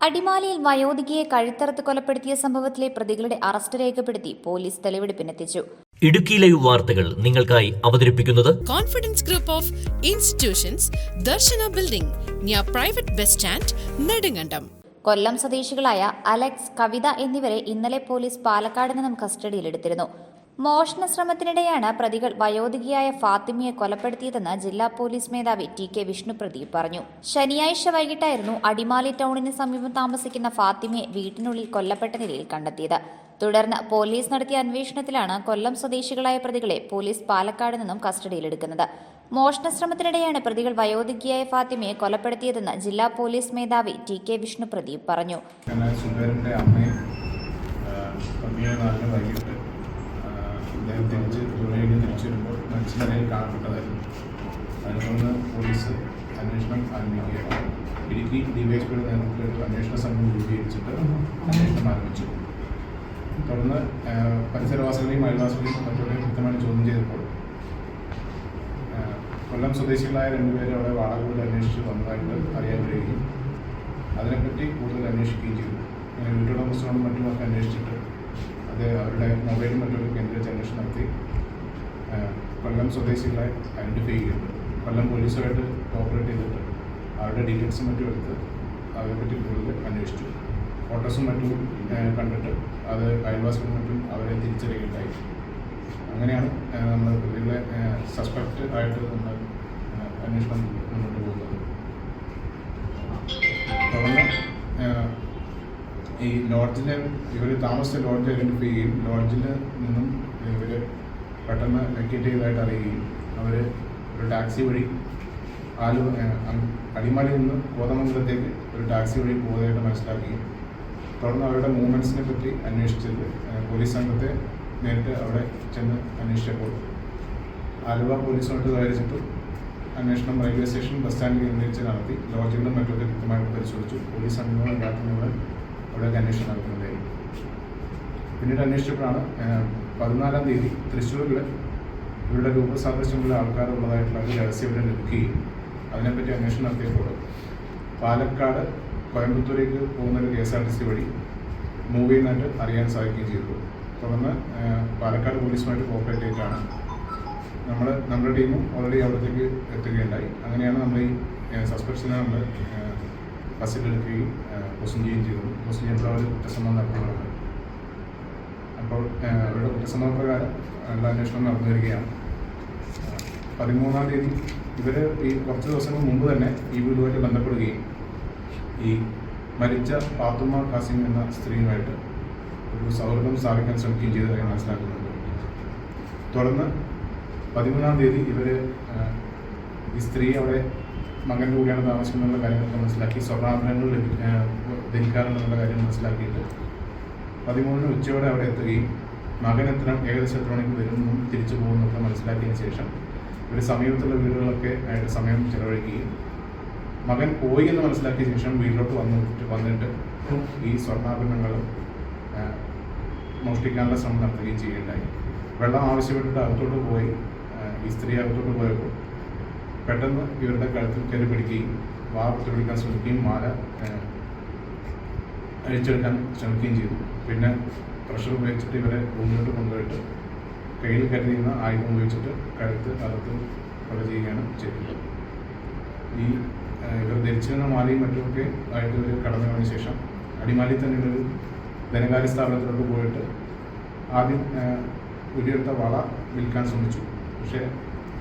അടിമാലിയിൽ വയോധികയെ കഴുത്തറുത്ത് കൊലപ്പെടുത്തിയ സംഭവത്തിലെ പ്രതികളുടെ അറസ്റ്റ് രേഖപ്പെടുത്തി പോലീസ് തെളിവെടുപ്പിനെത്തിച്ചു ഇടുക്കി ലൈവ് വാർത്തകൾ നിങ്ങൾക്കായി അവതരിപ്പിക്കുന്നത് confidence group of institutions Darshana building private bus stand Nedangandam. Kollam സ്വദേശികളായ അലക്സ് കവിത എന്നിവരെ ഇന്നലെ പോലീസ് പാലക്കാട് നിന്നും കസ്റ്റഡിയിലെടുത്തിരുന്നു മോഷണ ശ്രമത്തിനിടെയാണ് പ്രതികൾ വയോധികയായ ഫാത്തിമയെ കൊലപ്പെടുത്തിയതെന്ന് ജില്ലാ പോലീസ് മേധാവി ടി കെ വിഷ്ണുപ്രദീപ് പറഞ്ഞു. ശനിയാഴ്ച വൈകിട്ടായിരുന്നു അടിമാലി ടൗണിന് സമീപം താമസിക്കുന്ന ഫാത്തിമയെ വീട്ടിനുള്ളിൽ കൊല്ലപ്പെട്ട നിലയിൽ കണ്ടെത്തിയത്. തുടർന്ന് പോലീസ് നടത്തിയ അന്വേഷണത്തിലാണ് കൊല്ലം സ്വദേശികളായ പ്രതികളെ പോലീസ് പാലക്കാട് നിന്നും കസ്റ്റഡിയിലെടുക്കുന്നത്. മോഷണ ശ്രമത്തിനിടെയാണ് പ്രതികൾ വയോധികയായ ഫാത്തിമയെ കൊലപ്പെടുത്തിയതെന്ന് ജില്ലാ പോലീസ് മേധാവി ടി കെ വിഷ്ണുപ്രദീപ് പറഞ്ഞു. അദ്ദേഹം തിരിച്ച് ജോലിയിൽ തിരിച്ചു വരുമ്പോൾ മരിച്ച നിലയിൽ കാണപ്പെട്ടതായിരുന്നു. അതിനെ തുടർന്ന് പോലീസ് അന്വേഷണം ആരംഭിക്കുകയാണ്. ഇടുക്കി ഡിവൈഎസ്പിയുടെ നേതൃത്വത്തിൽ ഒരു അന്വേഷണ സംഘം രൂപീകരിച്ചിട്ട് അന്വേഷണം ആരംഭിച്ചു. തുടർന്ന് പരിസരവാസികളെയും അയൽവാസികളെയും മറ്റുള്ളവരെയും കൃത്യമായി ചോദ്യം ചെയ്തപ്പോൾ കൊല്ലം സ്വദേശികളായ രണ്ടുപേരെ അവിടെ വാടക വീട് അന്വേഷിച്ച് വന്നതായിട്ട് അറിയാൻ കഴിയുകയും അതിനെപ്പറ്റി കൂടുതൽ അന്വേഷിക്കുകയും ചെയ്തു. വീട്ടുടമസ്ഥനോടും മറ്റുമൊക്കെ അന്വേഷിച്ചിട്ട് അത് അവരുടെ മൊബൈലും മറ്റൊരു കേന്ദ്ര ജനറേഷൻ നടത്തി കൊല്ലം സ്വദേശികളെ ഐഡന്റിഫൈ ചെയ്തിട്ട് കൊല്ലം പോലീസുമായിട്ട് കോപ്പറേറ്റ് ചെയ്തിട്ട് അവരുടെ ഡീറ്റെയിൽസും മറ്റും എടുത്ത് അവരെപ്പറ്റി കൂടുതൽ അന്വേഷിച്ചു. ഫോട്ടോസും മറ്റും കണ്ടിട്ട് അത് അയൽവാസികളും മറ്റും അവരെ തിരിച്ചറിയുകയുണ്ടായി. അങ്ങനെയാണ് നമ്മൾ പ്രതികളെ സസ്പെക്റ്റ് ആയിട്ട് നമ്മൾ അന്വേഷണം ഈ ലോഡ്ജിൽ ഇവർ താമസിച്ച ലോഡ്ജ് ഐഡന്റിഫൈ ചെയ്യും. ലോഡ്ജിൽ നിന്നും ഇവർ പെട്ടെന്ന് വെക്കേറ്റ് ചെയ്തതായിട്ട് അറിയുകയും അവർ ഒരു ടാക്സി വഴി ആലു അടിമാലിയിൽ നിന്ന് കോതമംഗലത്തേക്ക് ഒരു ടാക്സി വഴി പോകുന്നതായിട്ട് മനസ്സിലാക്കുകയും തുടർന്ന് അവരുടെ മൂവ്മെന്റ്സിനെ പറ്റി അന്വേഷിച്ചത് പോലീസ് സംഘത്തെ നേരിട്ട് അവിടെ ചെന്ന് അന്വേഷിച്ചപ്പോൾ ആലുവ പോലീസുമായിട്ട് സഹകരിച്ചിട്ട് അന്വേഷണം റെയിൽവേ സ്റ്റേഷൻ ബസ് സ്റ്റാൻഡ് കേന്ദ്രീകരിച്ച് നടത്തി ലോഡ്ജുകളും മറ്റൊക്കെ കൃത്യമായിട്ട് പരിശോധിച്ചു. പോലീസ് സംഘങ്ങളും രാത്രികൾ അവിടെയൊക്കെ അന്വേഷണം നടത്തുന്നുണ്ടായിരുന്നു. പിന്നീട് അന്വേഷിച്ചപ്പോഴാണ് പതിനാലാം തീയതി തൃശ്ശൂരിൽ ഇവരുടെ രൂപസാദൃശ്യമുള്ള ആൾക്കാരുള്ളതായിട്ടുള്ള ഒരു രഹസ്യം ഇവിടെ ലഭിക്കുകയും അതിനെപ്പറ്റി അന്വേഷണം നടത്തിയപ്പോൾ പാലക്കാട് കോയമ്പത്തൂരേക്ക് പോകുന്ന ഒരു K S R T C വഴി മൂവ് ചെയ്യുന്നതായിട്ട് അറിയാൻ സാധിക്കുകയും ചെയ്തു. തുടർന്ന് പാലക്കാട് പോലീസുമായിട്ട് കോപ്പറേറ്റ് ചെയ്തിട്ടാണ് നമ്മൾ നമ്മുടെ ടീമും ഓൾറെഡി അവിടത്തേക്ക് എത്തുകയുണ്ടായി. അങ്ങനെയാണ് നമ്മൾ ഈ സസ്പെക്ഷനെ നമ്മൾ ബസ്സിലെടുക്കുകയും ക്വസ്റ്റ്യൻ ചെയ്യുകയും ചെയ്തു. ക്വസ്റ്റ്യൻ ചെയ്യുമ്പോൾ അവർ കുറ്റസമ്മതം നടത്തുന്നതാണ് അപ്പോൾ അവരുടെ കുറ്റസമ്മത പ്രകാരം എല്ലാ അന്വേഷണം നടന്നു വരികയാണ്. പതിമൂന്നാം തീയതി ഇവർ ഈ കുറച്ച് ദിവസങ്ങൾ മുമ്പ് തന്നെ ഈ വീടുമായിട്ട് ബന്ധപ്പെടുകയും ഈ മരിച്ച പാത്തുമ്മ ഖാസിം എന്ന സ്ത്രീയുമായിട്ട് ഒരു സൗഹൃദം സ്ഥാപിക്കാൻ ശ്രമിക്കുകയും ചെയ്തതായി മനസ്സിലാക്കുന്നുണ്ട്. തുടർന്ന് പതിമൂന്നാം തീയതി ഇവർ ഈ സ്ത്രീ അവിടെ മകന്റെ കൂടെയാണ് താമസിക്കുന്നുള്ള കാര്യങ്ങളൊക്കെ മനസ്സിലാക്കി സ്വർണാഭരണങ്ങൾ ധരിക്കാറുണ്ടെന്നുള്ള കാര്യം മനസ്സിലാക്കിയിട്ട് പതിമൂന്നിന് ഉച്ചയോടെ അവിടെ എത്തുകയും മകൻ എത്ര ഏകദേശം എത്ര മണിക്ക് വരുന്നു തിരിച്ചു പോകുന്നൊക്കെ മനസ്സിലാക്കിയതിന് ശേഷം ഇവർ സമീപത്തുള്ള വീടുകളൊക്കെ ആയിട്ട് സമയം ചെലവഴിക്കുകയും മകൻ പോയി എന്ന് മനസ്സിലാക്കിയ ശേഷം വീട്ടിലോട്ട് വന്നിട്ട് വന്നിട്ട് ഈ സ്വർണാഭരണങ്ങളും മോഷ്ടിക്കാനുള്ള ശ്രമം നടത്തുകയും ചെയ്യുകയുണ്ടായി. വെള്ളം ആവശ്യപ്പെട്ടിട്ട് അകത്തോട്ട് പോയി ഈ സ്ത്രീ അകത്തോട്ട് പോയപ്പോൾ പെട്ടെന്ന് ഇവരുടെ കഴുത്തിൽ കയറി പിടിക്കുകയും വാ പിടിക്കാൻ ശ്രമിക്കുകയും മാല അഴിച്ചെടുക്കാൻ ശ്രമിക്കുകയും ചെയ്തു. പിന്നെ പ്രഷർ ഉപയോഗിച്ചിട്ട് ഇവരെ ഭൂമിയിലോട്ട് കൊണ്ടുപോയിട്ട് കയ്യിൽ കരുതിയിരുന്ന ആയുധം ഉപയോഗിച്ചിട്ട് കഴുത്ത് അകത്ത് കൊല ചെയ്യുകയാണ് ചെയ്തത്. ഈ ഇവർ ധരിച്ചിരുന്ന മാലയും മറ്റുമൊക്കെ ആയിട്ട് ഇവർ കടന്നു പോയതിനു ശേഷം അടിമാലി തന്നെ ഒരു ധനകാര്യ സ്ഥാപനത്തിലോട്ട് പോയിട്ട് ആദ്യം ഉരിയെടുത്ത വള വിൽക്കാൻ ശ്രമിച്ചു. പക്ഷേ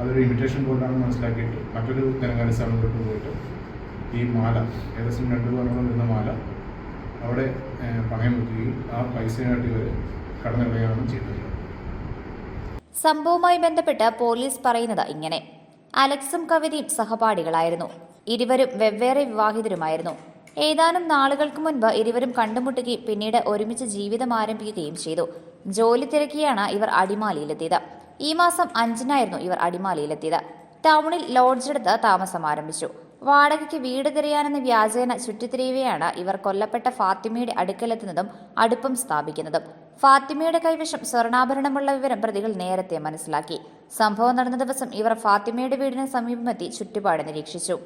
അതൊരു ഇമിറ്റേഷൻ ഗോൾഡാണെന്ന് മനസ്സിലാക്കിയിട്ട് മറ്റൊരു ധനകാര്യ സ്ഥാപനത്തിലോട്ട് പോയിട്ട് ഈ മാല ഏകദേശം രണ്ട് പവനോളം വരുന്ന മാല അവിടെ പണയം വെക്കുകയും ആ പൈസയായിട്ട് ഇവർ കടന്നുകളയാണ് ചെയ്തത്. സംഭവവുമായി ബന്ധപ്പെട്ട് പോലീസ് പറയുന്നത് ഇങ്ങനെ. അലക്സും കവിതയും സഹപാഠികളായിരുന്നു. ഇരുവരും വെവ്വേറെ വിവാഹിതരുമായിരുന്നു. ഏതാനും നാളുകൾക്ക് മുൻപ് ഇരുവരും കണ്ടുമുട്ടുകയും പിന്നീട് ഒരുമിച്ച് ജീവിതം ആരംഭിക്കുകയും ചെയ്തു. ജോലി തിരക്കിയാണ് ഇവർ അടിമാലിയിലെത്തിയത്. ഈ മാസം അഞ്ചിനായിരുന്നു ഇവർ അടിമാലിയിലെത്തിയത്. ടൗണിൽ ലോഡ്ജെടുത്ത് താമസം ആരംഭിച്ചു. വാടകയ്ക്ക് വീട് തിരയാനെന്ന് വ്യാജേന ചുറ്റിത്തിരിയുകയാണ് ഇവർ കൊല്ലപ്പെട്ട ഫാത്തിമയുടെ അടുക്കലെത്തുന്നതും അടുപ്പം സ്ഥാപിക്കുന്നതും. ഫാത്തിമയുടെ കൈവശം സ്വർണാഭരണമുള്ള വിവരം പ്രതികൾ നേരത്തെ മനസ്സിലാക്കി. സംഭവം നടന്ന ദിവസം ഇവർ ഫാത്തിമയുടെ വീടിന് സമീപമെത്തി ചുറ്റുപാട് നിരീക്ഷിച്ചു.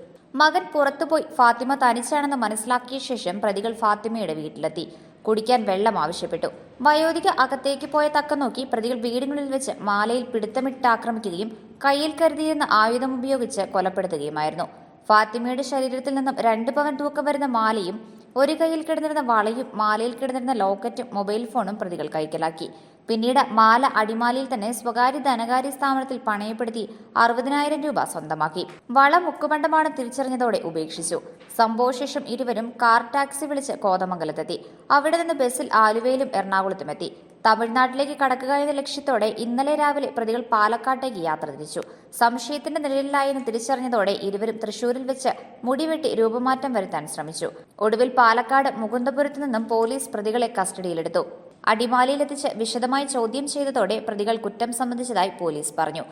മകൻ പുറത്തുപോയി ഫാത്തിമ തനിച്ചാണെന്ന് മനസ്സിലാക്കിയ ശേഷം പ്രതികൾ ഫാത്തിമയുടെ വീട്ടിലെത്തി. കുടിക്കാൻ വെള്ളം ആവശ്യപ്പെട്ടു. വയോധിക അകത്തേക്ക് പോയ തക്കം നോക്കി പ്രതികൾ വീടുകളിൽ വെച്ച് മാലയിൽ പിടുത്തമിട്ട് ആക്രമിക്കുകയും കയ്യിൽ കരുതിയിരുന്ന ആയുധം ഉപയോഗിച്ച് കൊലപ്പെടുത്തുകയുമായിരുന്നു. ഫാത്തിമയുടെ ശരീരത്തിൽ നിന്നും രണ്ട് പവൻ തൂക്കം വരുന്ന മാലയും ഒരു കയ്യിൽ കിടന്നിരുന്ന വളയും മാലയിൽ കിടന്നിരുന്ന ലോക്കറ്റും മൊബൈൽ ഫോണും പ്രതികൾ കൈക്കലാക്കി. പിന്നീട് മാല അടിമാലിയിൽ തന്നെ സ്വകാര്യ ധനകാര്യ സ്ഥാപനത്തിൽ പണയപ്പെടുത്തി അറുപതിനായിരം രൂപ സ്വന്തമാക്കി. വള മുക്കുമണ്ഡമാണ് തിരിച്ചറിഞ്ഞതോടെ ഉപേക്ഷിച്ചു. സംഭവശേഷം ഇരുവരും കാർ ടാക്സി വിളിച്ച് കോതമംഗലത്തെത്തി. അവിടെ നിന്ന് ബസ്സിൽ ആലുവയിലും എറണാകുളത്തും എത്തി. തമിഴ്നാട്ടിലേക്ക് കടക്കുക എന്ന ലക്ഷ്യത്തോടെ ഇന്നലെ രാവിലെ പ്രതികൾ പാലക്കാട്ടേക്ക് യാത്ര തിരിച്ചു. സംശയത്തിന്റെ നിലയിലായെന്ന് തിരിച്ചറിഞ്ഞതോടെ ഇരുവരും തൃശൂരിൽ വെച്ച് മുടിവെട്ടി രൂപമാറ്റം വരുത്താൻ ശ്രമിച്ചു. ഒടുവിൽ പാലക്കാട് മുകുന്ദപുരത്തു നിന്നും പോലീസ് പ്രതികളെ കസ്റ്റഡിയിലെടുത്തു. അടിമാലിയിലെത്തിച്ച് വിശദമായി ചോദ്യം ചെയ്തതോടെ പ്രതികൾ കുറ്റം സംബന്ധിച്ചതായി പോലീസ് പറഞ്ഞു.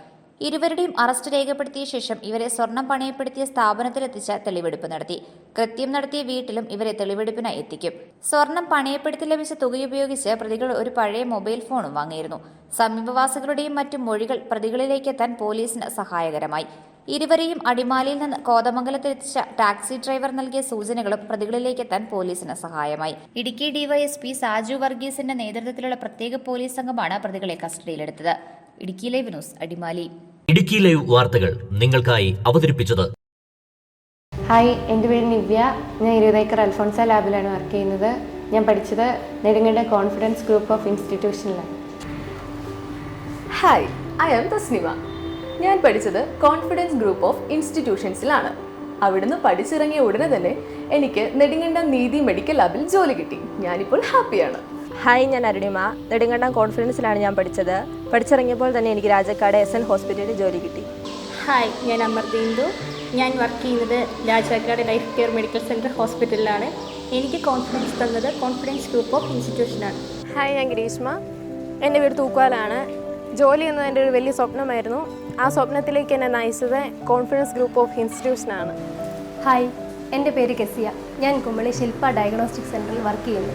ഇരുവരുടെയും അറസ്റ്റ് രേഖപ്പെടുത്തിയ ശേഷം ഇവരെ സ്വർണം പണയപ്പെടുത്തിയ സ്ഥാപനത്തിലെത്തിച്ച് തെളിവെടുപ്പ് നടത്തി. കൃത്യം നടത്തിയ വീട്ടിലും ഇവരെ തെളിവെടുപ്പിനായി എത്തിക്കും. സ്വർണം പണയപ്പെടുത്തി ലഭിച്ച തുകയുപയോഗിച്ച് പ്രതികൾ ഒരു പഴയ മൊബൈൽ ഫോണും വാങ്ങിയിരുന്നു. സമീപവാസികളുടെയും മറ്റും മൊഴികൾ പ്രതികളിലേക്ക് എത്താൻ പോലീസിന് സഹായകരമായി. ഇരുവരെയും അടിമാലിയിൽ നിന്ന് കോതമംഗലത്തെത്തിച്ച ടാക്സി ഡ്രൈവർ നൽകിയ സൂചനകളും പ്രതികളിലേക്ക് എത്താൻ പോലീസിന് സഹായമായി. ഇടുക്കി ഡിവൈഎസ്പി സാജു വർഗീസിന്റെ നേതൃത്വത്തിലുള്ള പ്രത്യേക പോലീസ് സംഘമാണ് പ്രതികളെ കസ്റ്റഡിയിലെടുത്തത്. Idukki live news Adimali. Idukki live വാർത്തകൾ നിങ്ങൾക്കായി അവതരിപ്പിച്ചത്. ഹായ് എന്റെ പേര് നിവ്യ. ഞാൻ ഇരുപതേക്കർ അൽഫോൺസ ലാബിലാണ് വർക്ക് ചെയ്യുന്നത്. ഞാൻ പഠിച്ചത് നെടുങ്ങയുടെ കോൺഫിഡൻസ് ഗ്രൂപ്പ് ഓഫ് ഇൻസ്റ്റിറ്റ്യൂഷനിലാണ്. ഹായ് ഐ എം തസ്നിമ ഞാൻ പഠിച്ചത് കോൺഫിഡൻസ് ഗ്രൂപ്പ് ഓഫ് ഇൻസ്റ്റിറ്റ്യൂഷൻസിലാണ്. അവിടുന്ന് പഠിച്ചിറങ്ങിയ ഉടനെ തന്നെ എനിക്ക് നെടുങ്ങണ്ട നീതി മെഡിക്കൽ ലാബിൽ ജോലി കിട്ടി. ഞാനിപ്പോൾ ഹാപ്പിയാണ്. ഹായ് ഞാൻ അരുണിമ. നെടുങ്കണ്ടം കോൺഫിഡൻസിലാണ് ഞാൻ പഠിച്ചത്. പഠിച്ചിറങ്ങിയപ്പോൾ തന്നെ എനിക്ക് രാജക്കാട് എസ് എൻ ഹോസ്പിറ്റലിൽ ജോലി കിട്ടി. ഹായ് ഞാൻ അമർദീന്ദു. ഞാൻ വർക്ക് ചെയ്യുന്നത് Rajakkad life care medical center ഹോസ്പിറ്റലിലാണ്. എനിക്ക് കോൺഫിഡൻസ് തന്നത് കോൺഫിഡൻസ് ഗ്രൂപ്പ് ഓഫ് ഇൻസ്റ്റിറ്റ്യൂഷനാണ്. ഹായ് ഞാൻ ഗിരീഷ്മ. എന്റെ വീട് തൂക്കാലാണ് ജോലി എന്നത് എന്റെ ഒരു വലിയ സ്വപ്നമായിരുന്നു. ആ സ്വപ്നത്തിലേക്ക് എന്നെ നയിച്ചത് കോൺഫിഡൻസ് ഗ്രൂപ്പ് ഓഫ് ഇൻസ്റ്റിറ്റ്യൂഷനാണ്. ഹായ് എന്റെ പേര് കെസിയ ഞാൻ കുമ്പളി ശില്പ ഡയഗ്നോസ്റ്റിക് സെന്ററിൽ വർക്ക് ചെയ്യുന്നു.